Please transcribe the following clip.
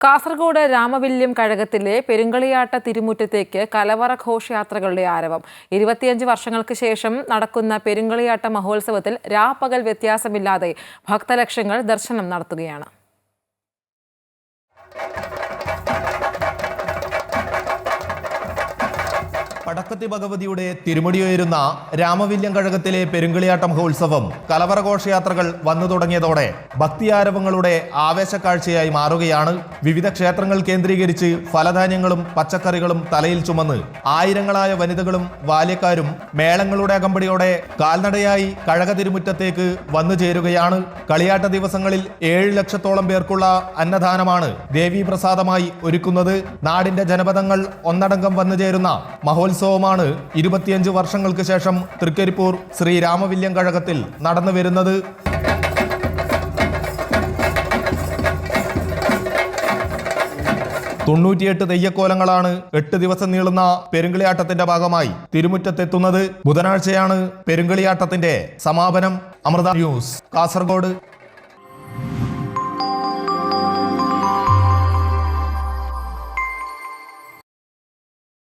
കാസർഗോഡ് രാമവില്യം കഴകത്തിലെ പെരുങ്കളിയാട്ട തിരുമുറ്റത്തേക്ക് കലവറ ഘോഷയാത്രകളുടെ ആരവം ഇരുപത്തിയഞ്ച് വർഷങ്ങൾക്ക് ശേഷം നടക്കുന്ന പെരുങ്കളിയാട്ട മഹോത്സവത്തിൽ രാപ്പകൽ വ്യത്യാസമില്ലാതെ ഭക്തലക്ഷങ്ങൾ ദർശനം നടത്തുകയാണ്. പടക്കത്തി ഭഗവതിയുടെ തിരുമുടിയുയരുന്ന രാമവില്യം കഴകത്തിലെ പെരുങ്കളിയാട്ട മഹോത്സവം കലവറ ഘോഷയാത്രകൾ വന്നു തുടങ്ങിയതോടെ ഭക്തിയാരവങ്ങളുടെ ആവേശക്കാഴ്ചയായി മാറുകയാണ്. വിവിധ ക്ഷേത്രങ്ങൾ കേന്ദ്രീകരിച്ച് ഫലധാന്യങ്ങളും പച്ചക്കറികളും തലയിൽ ചുമന്ന് ആയിരങ്ങളായ വനിതകളും ബാല്യക്കാരും മേളങ്ങളുടെ അകമ്പടിയോടെ കാൽനടയായി കഴക തിരുമുറ്റത്തേക്ക് വന്നു ചേരുകയാണ്. കളിയാട്ട ദിവസങ്ങളിൽ ഏഴ് ലക്ഷത്തോളം പേർക്കുള്ള അന്നദാനമാണ് ദേവീ പ്രസാദമായി ഒരുക്കുന്നത്. നാടിന്റെ ജനപദങ്ങൾ ഒന്നടങ്കം വന്നു ചേരുന്ന മഹോത്സവമാണ് ഇരുപത്തിയഞ്ച് വർഷങ്ങൾക്ക് ശേഷം തൃക്കരിപ്പൂർ ശ്രീ രാമവില്യം കഴകത്തിൽ നടന്നു വരുന്നത്. തൊണ്ണൂറ്റിയെട്ട് തെയ്യക്കോലങ്ങളാണ് എട്ട് ദിവസം നീളുന്ന പെരുങ്കളിയാട്ടത്തിന്റെ ഭാഗമായി തിരുമുറ്റത്തെത്തുന്നത്. ബുധനാഴ്ചയാണ് പെരുങ്കളിയാട്ടത്തിന്റെ സമാപനം. അമൃത ന്യൂസ് കാസർഗോഡ്.